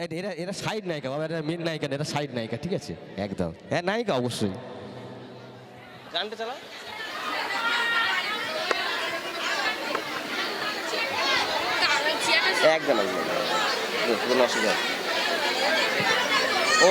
এ- এরা এরা সাইড নায়িকা বাবা এরা মেন নায়িকা এরা সাইড নায়িকা ঠিক আছে? একদম। হ্যাঁ নায়িকা অবশ্যই। গানটা চালা একদম একদম। কোনো অসুবিধা নেই। ও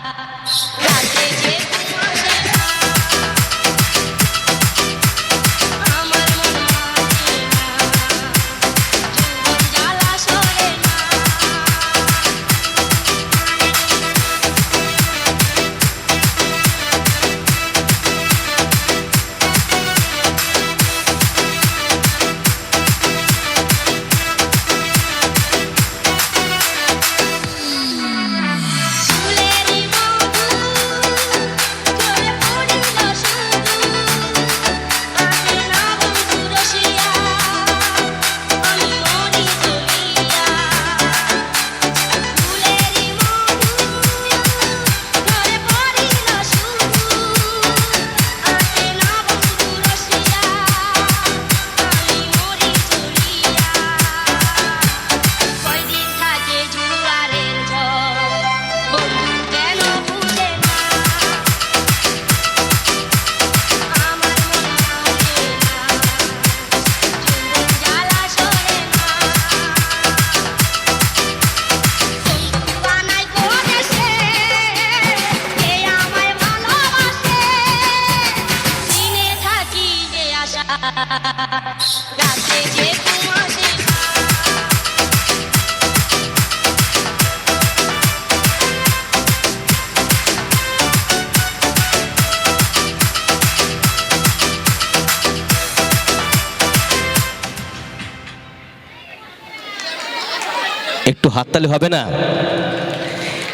হাততালি হবে না।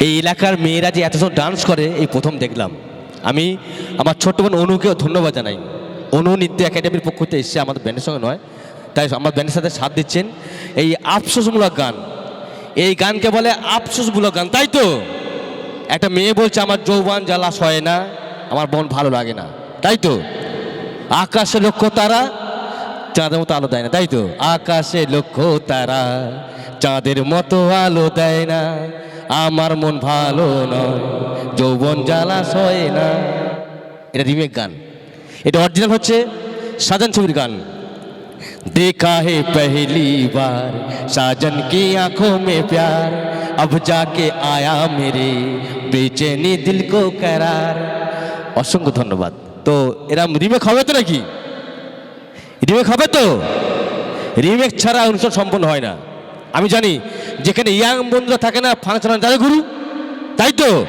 এই এলাকার মেয়েরা যে এত ডান্স করে, এই প্রথম দেখলাম। আমি আমার ছোট্ট বোন অনুকেও ধন্যবাদ জানাই। অনু নৃত্য একাডেমির পক্ষ থেকে এসছে, আমাদের ব্যান্ডের সঙ্গে নয়। তাই আমার ব্যান্ডের সাথে সাথ দিচ্ছেন এই আফসোসমূলক গান। এই গানকে বলে আফসোসমূলক গান, তাই তো? একটা মেয়ে বলছে, আমার যৌবান জ্বালা সয় না, আমার বোন ভালো লাগে না। তাই তো? আকাশে লক্ষ্য তারা চাঁদের মতো আলো দেয় না তাই তো আকাশে লক্ষ্য তারা চাঁদের মতো আলো দেয় না আমার মন ভালো নয় যৌবন জ্বালাশয় না এটা রিমেক গান এটা অরিজিনাল হচ্ছে সাজান ছবির গান देखा है पहली बार साजन की आंखों में प्यार अब जाके आया मेरे बेचैनी दिल को करार অসংখ্য ধন্যবাদ তো এরম রিমেক হবে তো নাকি রিমেক হবে তো? রিমেক ছাড়া অনুষ্ঠান সম্পন্ন হয় না। আমি জানি, যেখানে ইয়াং বন্ধুরা থাকে না, ফাংশন তাদের গুরু। তাই তো?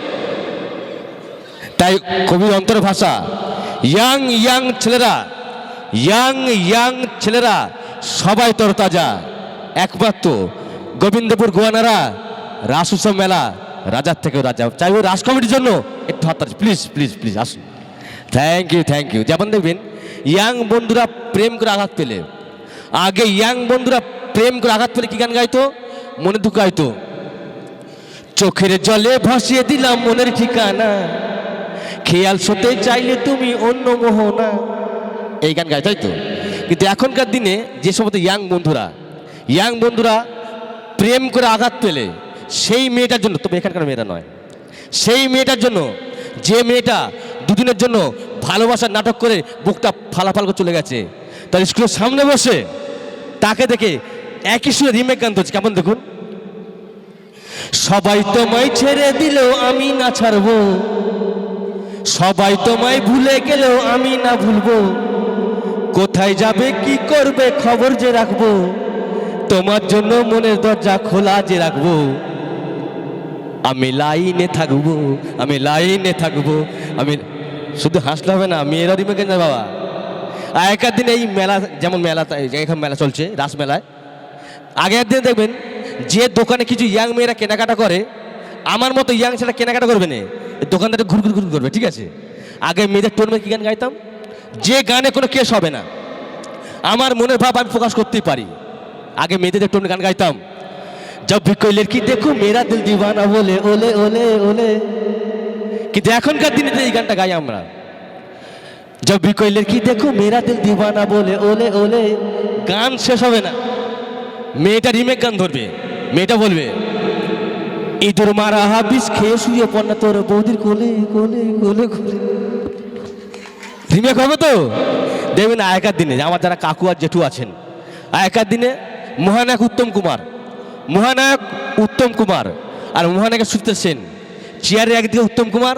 তাই কবির অন্তর ভাষা। ইয়াং ইয়াং ছেলেরা, ইয়াং ইয়াং ছেলেরা সবাই তরতাজা। একমাত্র গোবিন্দপুর গোয়ানারা রাস উৎসব মেলা, রাজার থেকেও রাজা। চাই ওই রাস কমিটির জন্য একটু হাত প্লিজ প্লিজ প্লিজ, আসুন। থ্যাংক ইউ থ্যাংক ইউ যেমন দেখবেন ইয়াং বন্ধুরা প্রেম করে আঘাত পেলে। আগে ইয়াং বন্ধুরা প্রেম করে আঘাত পেলে কি গান গাইতো? মনে দুঃখ গাইতো। চোখের জলে ভাসিয়ে দিলাম মনের ঠিকানা। খেয়াল সতে চাইলে তুমি অন্য মোহনা। এই গান গায়, তাই তো? কিন্তু এখনকার দিনে যে সমস্ত ইয়াং বন্ধুরা ইয়াং বন্ধুরা প্রেম করে আঘাত পেলে, সেই মেয়েটার জন্য, তবে এখানকার মেয়েটা নয়, সেই মেয়েটার জন্য, যে মেয়েটা দুদিনের জন্য ভালোবাসার নাটক করে বুকটা ফালাফাল করে চলে গেছে। তার স্কুলের সামনে বসে তাকে দেখে একই সুরে রিমেক গান ধরছে। কেমন দেখুন? সবাই তোমায় ছেড়ে দিলেও আমি না ছাড়বো। সবাই তোমায় ভুলে গেলেও আমি না ভুলবো। কোথায় যাবে, কি করবে, খবর যে রাখব? তোমার জন্য মনের দরজা খোলা যে রাখব? আমি লাইনে থাকব, আমি লাইনে থাকব, আমি শুধু হাসলে হবে না, মেয়েরা রিমে কেন বাবা? আগেকার দিনে এই মেলা, যেমন মেলা এখানে মেলা চলছে, রাস মেলায়, আগের দিন দেখবেন যে দোকানে কিছু ইয়াং মেয়েরা কেনাকাটা করে, আমার মতো ইয়াং ছেলে কেনাকাটা করবে না। দোকানদারে ঘুর ঘুর ঘুর করবে, ঠিক আছে? আগে মেয়েদের টোন কি গান গাইতাম? যে গানে কোনো কেস হবে না। আমার মনের ভাব আমি প্রকাশ করতেই পারি। আগে মেয়েদের টোন গান গাইতাম। জব ভি কোই লড়কি দেখো মেরা দিল দিওয়ানা বলে, ওলে ওলে ওলে। কিন্তু এখনকার দিনে এই গানটা গাই আমরা? জব ভি কি দেখো মেরা দিল দিওয়ানা বলে, ওলে ওলে, গান শেষ হবে না। মেয়েটা রিমেক গান ধরবে, মেয়েটা বলবে, ইঁদুর মারা হাবিস, খেয়ে শুয়ে পড়না তোর বৌদির কোলে কোলে কোলে কোলে। রিমেক হবে তো? দেখবেন আগেকার দিনে আমার যারা কাকু আর জেঠু আছেন, আগেকার দিনে মহানায়ক উত্তম কুমার, মহানায়ক উত্তম কুমার আর মহানায়কের সুচিত্রা সেন, চেয়ারে একদিকে উত্তম কুমার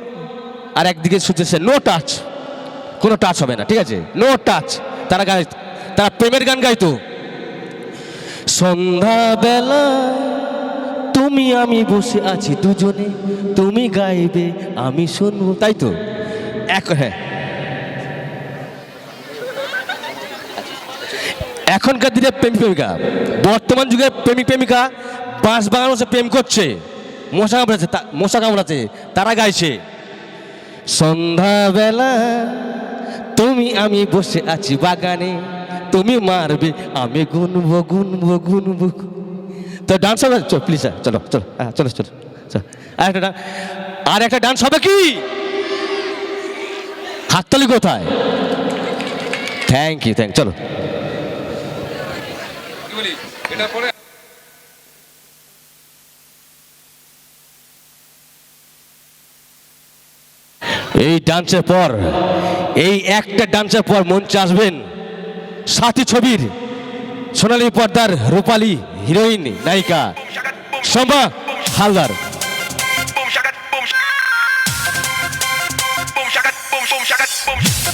আর একদিকে সেন নো টাচ কোনো টাচ হবে না, ঠিক আছে? নো টাচ তারা গাই তারা প্রেমের গান গাইতো সন্ধ্যাবেলা তুমি আমি বসে আছি দুজনে, তুমি গাইবে, আমি শুনব, তাই তো? এক হ্যাঁ। এখনকার দিনে প্রেমিক প্রেমিকা, বর্তমান যুগে প্রেমিক প্রেমিকা, বাঁশ বাগান প্রেম করছে, মশা কামড়াচ্ছে মশা কামড়াচ্ছে, তারা গাইছে। সন্ধ্যাবেলা তুমি আমি বসে আছি বাগানে, তুমি মারবে, আমি গুনবো গুনবো গুনবো। তো ডান্স হবে? চল প্লিজ চলো চলো হ্যাঁ চলো চলো আর একটা আর একটা ডান্স হবে কি? হাততালি কোথায়? থ্যাংক ইউ থ্যাংক চলো। এটা পরে এই ডান্সের পর, এই একটা ডান্সের পর মঞ্চে আসবেন সাথী ছবির সোনালি পর্দার রূপালী হিরোইন নায়িকা Shampa Haldar. Boom, shaka boom shaka, boom